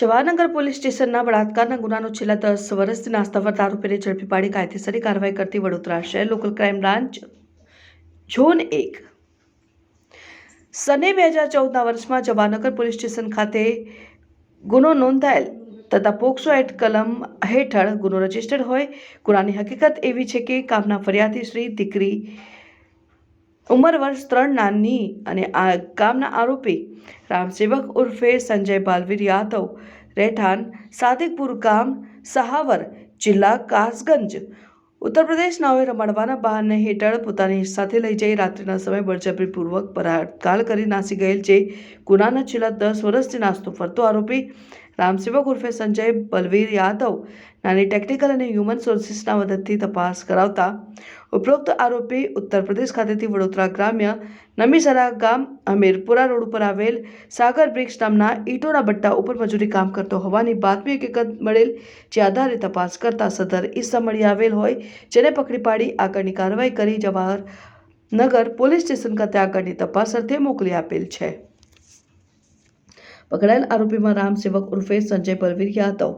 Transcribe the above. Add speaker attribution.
Speaker 1: Jawahar Nagar police સ્ટેશનના બળાત્કારના ગુનાનો છેલ્લા દસ વર્ષથી નાસ્તા ફરતા આરોપીને ઝડપી પાડી કાયદેસરની કાર્યવાહી કરતી વડોદરા શહેર લોકલ ક્રાઇમ બ્રાન્ચ ઝોન એક. સને બે હજાર ચૌદના વર્ષમાં જવાહરનગર પોલીસ સ્ટેશન ખાતે ગુનો નોંધાયેલ તથા પોક્સો એક્ટ કલમ હેઠળ ગુનો રજીસ્ટર્ડ હોય. ગુનાની હકીકત એવી છે કે કામના ફરિયાદી શ્રી દીકરી ઉંમર વર્ષ ત્રણ નાની અને આ ગામના આરોપી રામસેવક ઉર્ફે સંજય બાલવીર યાદવ રહેઠાણ સાદિકપુર ગામ સહાવર જિલ્લા કાસગંજ, ઉત્તર પ્રદેશ નાઓએ રમાડવાના બહાને હેઠળ પોતાની સાથે લઈ જઈ રાત્રિના સમયે બળજબરીપૂર્વક બળાત્કાર કરી નાસી ગયેલ જે ગુનાના છેલ્લા દસ વર્ષથી નાસ્તો ફરતો આરોપી રામસેવક ઉર્ફે સંજય બલવીર યાદવ નાની ટેકનિકલ અને હ્યુમન સોર્સિસના મદદથી તપાસ કરાવતા ઉપરોક્ત આરોપી ઉત્તર પ્રદેશ ખાતેથી વડોદરા ગ્રામ્ય નમીસરા ગામ હમીરપુરા રોડ ઉપર આવેલ સાગર બ્રિક્સ નામના ઈટોના ભટ્ટા ઉપર મજૂરી કામ કરતો હોવાની બાતમી હકીકત મળેલ જે આધારે તપાસ કરતા સદર ઈસમ મળી આવેલ હોય જેને પકડી પાડી આગળની કાર્યવાહી કરી જવાહર નગર પોલીસ સ્ટેશન ખાતે આગળની તપાસ અર્થે મોકલી આપેલ છે. પકડાયેલ આરોપીમાં રામસેવક ઉર્ફે સંજય બલવીર યાદવ.